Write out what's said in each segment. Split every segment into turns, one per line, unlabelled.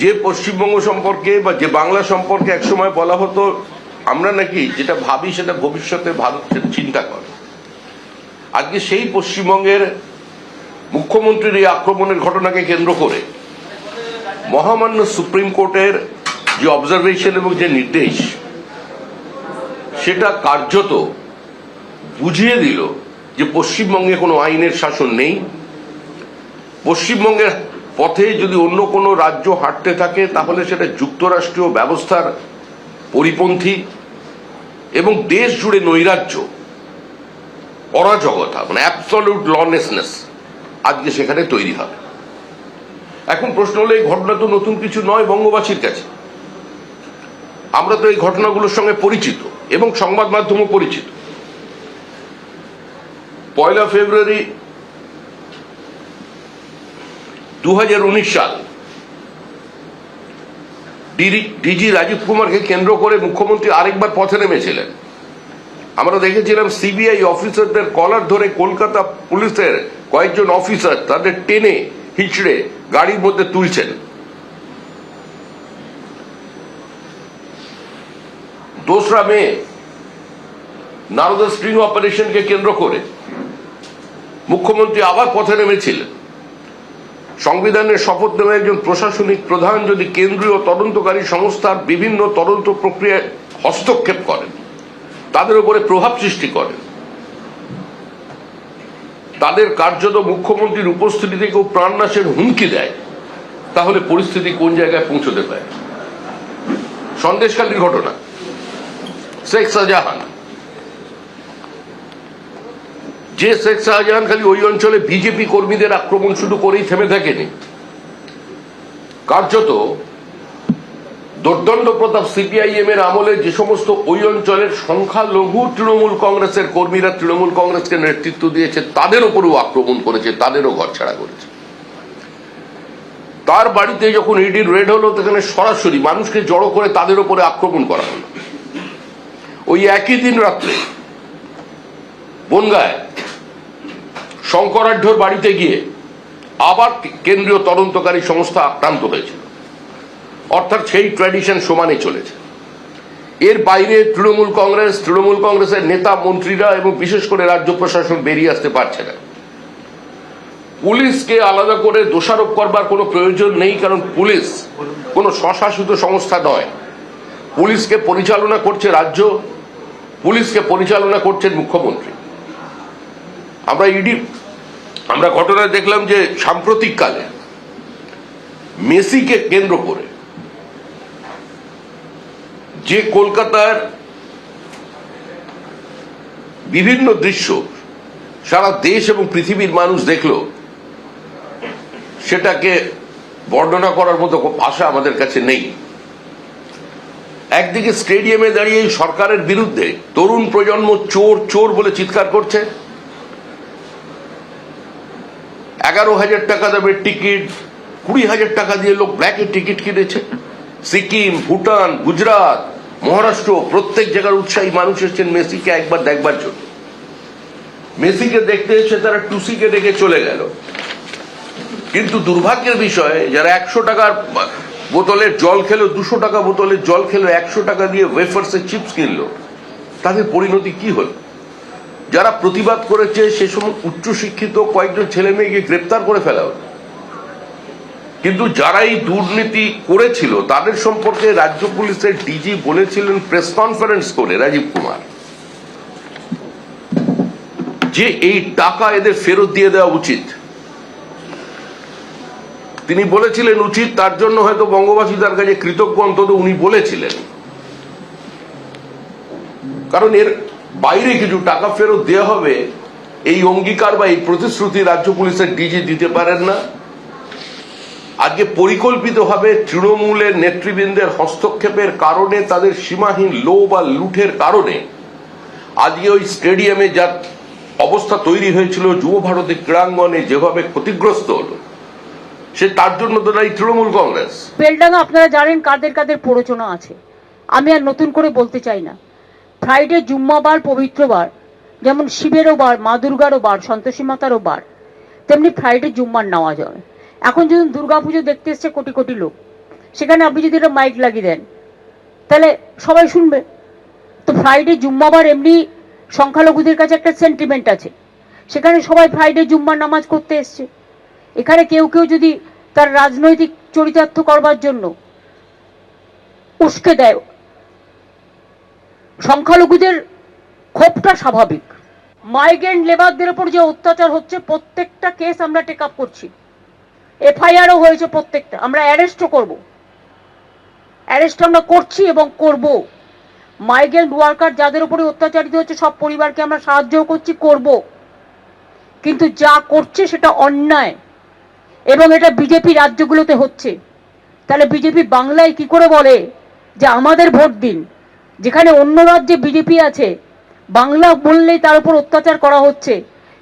যে পশ্চিমবঙ্গ সম্পর্কে বা যে বাংলা সম্পর্কে একসময় বলা হতো, আমরা নাকি যেটা ভাবি সেটা ভবিষ্যতে ভারত চিন্তা করে। আজকে সেই পশ্চিমবঙ্গের মুখ্যমন্ত্রীর এই আক্রমণের ঘটনাকে কেন্দ্র করে মহামান্য সুপ্রিম কোর্টের যে অবজারভেশন এবং যে নির্দেশ, সেটা কার্যত বুঝিয়ে দিল যে পশ্চিমবঙ্গে কোনো আইনের শাসন নেই। পশ্চিমবঙ্গের পথে যদি অন্য কোনো রাজ্য হাঁটতে থাকে, তাহলে সেটা যুক্তরাষ্ট্রীয় ব্যবস্থার পরিপন্থী এবং দেশ জুড়ে নৈরাজ্য, অরাজকতা মানে অ্যাবসলিউট লনেসনেস আজকে সেখানে তৈরি হবে। এখন প্রশ্ন হলো, এই ঘটনা তো নতুন কিছু নয় বঙ্গবাসীর কাছে। আমরা তো এই ঘটনাগুলোর সঙ্গে পরিচিত এবং সংবাদ মাধ্যমও পরিচিত। পয়লা ফেব্রুয়ারি দু সাল ডিজি রাজীব কুমারকে কেন্দ্র করে মুখ্যমন্ত্রী আরেকবার পথে নেমেছিলেন। আমরা দেখেছিলাম সিবিআই অফিসারদের কলার ধরে কলকাতা পুলিশের কয়েকজন অফিসার তাদের টেনে, হিচড়ে গাড়ির মধ্যে তুলছেন। দোসরা মে, নারদা স্ট্রিং অপারেশনকে কেন্দ্র করে মুখ্যমন্ত্রী আবার পথে নেমেছিলেন। সংবিধানের শপথ নেওয়া একজন প্রশাসনিক প্রধান যদি কেন্দ্রীয় তদন্তকারী সংস্থার বিভিন্ন তদন্ত প্রক্রিয়ায় হস্তক্ষেপ করেন, তাদের উপরে প্রভাব সৃষ্টি করেন তাদের কার্যত মুখ্যমন্ত্রীর উপস্থিতিতে কেউ প্রাণনাশের হুমকি দেয়। তাহলে পরিস্থিতি কোন জায়গায় পৌঁছতে পারে? সন্দেশকালীর ঘটনা। শেখ শাহজাহান যে শেখ শাহজাহান খালি ওই অঞ্চলে বিজেপি কর্মীদের আক্রমণ শুধু করেই থেমে থাকেনি। কার্যত দোর্দণ্ড প্রতাপ সিপিআইএম এর আমলে যে সমস্ত ওই অঞ্চলের সংখ্যালঘু তৃণমূল কংগ্রেসের কর্মীরা তৃণমূল কংগ্রেসকে নেতৃত্ব দিয়েছে, তাদের উপরেও আক্রমণ করেছে, তাদেরও ঘরছাড়া করেছে। তার বাড়িতে যখন ইডির রেড হলো সেখানে সরাসরি মানুষকে জড়ো করে তাদের উপরে আক্রমণ করা হলো। ওই একই দিন রাত্রে বনগায় শঙ্করাঢ্যর বাড়িতে গিয়ে আবার কেন্দ্রীয় তদন্তকারী সংস্থা আক্রান্ত হয়েছিল। অর্থাৎ সেই ট্র্যাডিশন সমানে চলেছে। এর বাইরে তৃণমূল কংগ্রেস, তৃণমূল কংগ্রেসের নেতা, মন্ত্রীরা এবং বিশেষ করে রাজ্য প্রশাসন বেরিয়ে আসতে পারছে না। পুলিশকে আলাদা করে দোষারোপ করবার কোনো প্রয়োজন নেই, কারণ পুলিশ কোনো স্বশাসিত সংস্থা নয়। পুলিশকে পরিচালনা করছে রাজ্য, পুলিশকে পরিচালনা করছেন মুখ্যমন্ত্রী। আমরা ইডি আমরা ঘটনায় দেখলাম যে সাম্প্রতিক কালে মেসিকে কেন্দ্র করে যে কলকাতার বিভিন্ন দৃশ্য সারা দেশ এবং পৃথিবীর মানুষ দেখল, সেটাকে বর্ণনা করার মতো ভাষা আমাদের কাছে নেই। একদিকে স্টেডিয়ামে দাঁড়িয়ে সরকারের বিরুদ্ধে তরুণ প্রজন্ম চোর চোর বলে চিৎকার করছে এগারো হাজার টাকা দামের টিকিট, কুড়ি হাজার টাকা দিয়ে লোক ব্ল্যাকে টিকিট কিনেছে। সিকিম, ভুটান, গুজরাট, মহারাষ্ট্র, প্রত্যেক জায়গার উৎসাহী মানুষ এসেছেন মেসিকে একবার দেখবার জন্য। মেসিকে দেখতে এসে তারা টুসিকে ডেকে চলে গেল। কিন্তু দুর্ভাগ্যের বিষয়, যারা একশো টাকার বোতলের জল খেলো, দুশো টাকা বোতলের জল খেলো, একশো টাকা দিয়ে ওয়েফার্সের চিপস কিনলো, তাদের পরিণতি কি হলো? যারা প্রতিবাদ করেছে, সে সময় উচ্চশিক্ষিত কয়েকজন ছেলে মেয়েকে গ্রেপ্তার করে ফেলা হলো। কিন্তু যারা এই দুর্নীতি করেছিল, তাদের সম্পর্কে রাজ্য পুলিশের ডিজি বলেছিলেন প্রেস কনফারেন্স করে রাজীব কুমার। যে এই টাকা এদের ফেরত দিয়ে দেওয়া উচিত। তিনি বলেছিলেন উচিত, তার জন্য হয়তো বঙ্গবাসী তার কাছে কৃতজ্ঞ অন্তত উনি বলেছিলেন। কারণ এর বাইরে কিছু টাকা ফেরত দেওয়া হবে, এই অঙ্গীকার বা এই প্রতিশ্রুতি রাজ্য পুলিশের ডিজি দিতে পারেন না। আজকে পরিকল্পিতভাবে তৃণমূলের নেতৃবৃন্দের হস্তক্ষেপের কারণে, তাদের সীমাহীন লোভ আর লুঠের কারণে আজকে ওই স্টেডিয়ামে যা অবস্থা তৈরি হয়েছিল, যুব ভারতী ক্রীড়াঙ্গনে যেভাবে ক্ষতিগ্রস্ত হলো, সে তার জন্য তো এই তৃণমূল কংগ্রেস।
বেলডাঙ্গা, আপনারা জানেন কাদের কাদের প্ররোচনা আছে। আমি আর নতুন করে বলতে চাই না। ফ্রাইডে জুম্মাবার পবিত্রবার যেমন শিবেরও বার, মা দুর্গারও বার, সন্তোষী মাতারও বার। তেমনি ফ্রাইডে জুম্মার নেওয়া যাবে এখন যদি দুর্গাপুজো দেখতে এসছে কোটি কোটি লোক, সেখানে আপনি যদি একটা মাইক লাগিয়ে দেন, তাহলে সবাই শুনবে। তো ফ্রাইডে জুম্মাবার এমনি সংখ্যালঘুদের কাছে একটা সেন্টিমেন্ট আছে। সেখানে সবাই ফ্রাইডে জুম্মার নামাজ করতে এসছে। এখানে কেউ কেউ যদি তার রাজনৈতিক চরিতার্থ করবার জন্য উস্কে দেয় সংখ্যালঘুদের ক্ষোভটা স্বাভাবিক। মাইগ্রেন্ট লেবারদের উপর যে অত্যাচার হচ্ছে, প্রত্যেকটা কেস আমরা টেক আপ করছি। এফআইআরও হয়েছে প্রত্যেকটা। আমরা অ্যারেস্টও করব। অ্যারেস্ট আমরা করছি এবং করব। মাইগ্রেন্ট ওয়ার্কার যাদের উপরে অত্যাচারিত হচ্ছে, সব পরিবারকে আমরা সাহায্যও করছি, করব। কিন্তু যা করছে সেটা অন্যায়। এবং এটা বিজেপি রাজ্যগুলোতে হচ্ছে। তাহলে বিজেপি বাংলায় কি করে বলে যে আমাদের ভোট দিন? যেখানে অন্য রাজ্যে বিজেপি আছে, বাংলা বললেই তার উপর অত্যাচার করা হচ্ছে,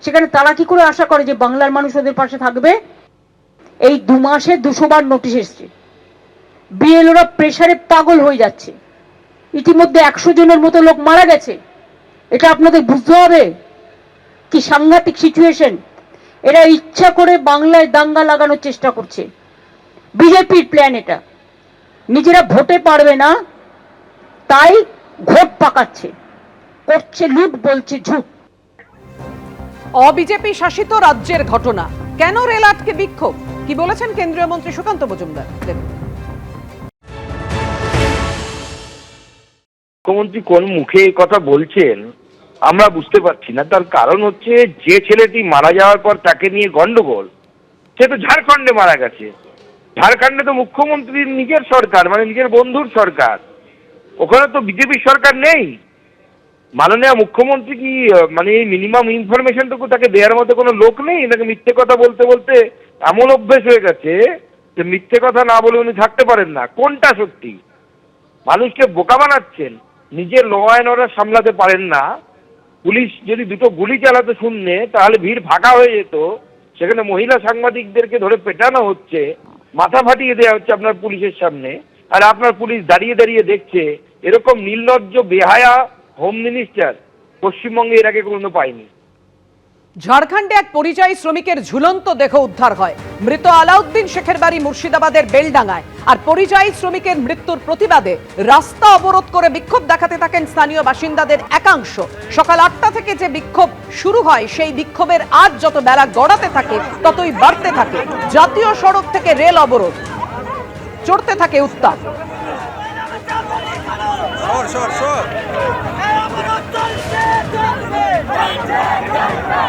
সেখানে তারা কি করে আশা করে যে বাংলার মানুষ ওদের পাশে থাকবে? এই দু মাসে দুশো বার নোটিশ এসছে। বিএলওরা প্রেশারে পাগল হয়ে যাচ্ছে। ইতিমধ্যে একশো জনের মতো লোক মারা গেছে। এটা আপনাদের বুঝতে হবে? কি সাংঘাতিক সিচুয়েশন এরা ইচ্ছা করে বাংলায় দাঙ্গা লাগানোর চেষ্টা করছে। বিজেপির প্ল্যান এটা। নিজেরা ভোটে পারবে না তাই ভোট পাকাচ্ছে করছে লুট বলছে ঝুট।
অবিজেপি শাসিত রাজ্যের ঘটনা কেন রেল আটকে বিক্ষোভ? কি বলেছেন কেন্দ্রীয় মন্ত্রী সুকান্ত মজুমদার?
মুখ্যমন্ত্রী কোন মুখে এই কথা বলছেন আমরা বুঝতে পারছি না। তার কারণ হচ্ছে যে ছেলেটি মারা যাওয়ার পর তাকে নিয়ে গন্ডগোল সে তো ঝাড়খণ্ডে মারা গেছে। ঝাড়খণ্ডে তো মুখ্যমন্ত্রীর নিজের সরকার মানে নিজের বন্ধুর সরকার। ওখানে তো বিজেপির সরকার নেই। মাননীয় মুখ্যমন্ত্রী কি মানে এই মিনিমাম ইনফরমেশনটুকু তাকে দেওয়ার মতো কোনো লোক নেই? তাকে মিথ্যে কথা বলতে বলতে এমন অভ্যেস হয়ে গেছে যে মিথ্যে কথা না বলে উনি থাকতে পারেন না? কোনটা সত্যি? মানুষকে বোকা বানাচ্ছেন, নিজের ল অ্যান্ড অর্ডার সামলাতে পারেন না। পুলিশ যদি দুটো গুলি চালাতে শুনলে তাহলে ভিড় ফাঁকা হয়ে যেত। সেখানে মহিলা সাংবাদিকদেরকে ধরে পেটানো হচ্ছে, মাথা ফাটিয়ে দেওয়া হচ্ছে আপনার পুলিশের সামনে। আর আপনার পুলিশ দাঁড়িয়ে দাঁড়িয়ে দেখছে এরকম নির্লজ্জ, বেহায়া হোম মিনিস্টার পশ্চিমবঙ্গে এর আগে কোনো পাইনি
ঝাড়খণ্ডে এক পরিযায়ী শ্রমিকের ঝুলন্ত দেহ উদ্ধার হয়। মৃত আলাউদ্দিন শেখের বাড়ি মুর্শিদাবাদের বেলডাঙ্গায়। আর পরিযায়ী শ্রমিকের মৃত্যুর প্রতিবাদে রাস্তা অবরোধ করে বিক্ষোভ দেখাতে থাকেন স্থানীয় বাসিন্দাদের একাংশ। সকাল আটটা থেকে যে বিক্ষোভ শুরু হয়, সেই বিক্ষোভের আজ যত বেলা গড়াতে থাকে, ততই বাড়তে থাকে। জাতীয় সড়ক থেকে রেল অবরোধ। চড়তে থাকে উত্তাপ।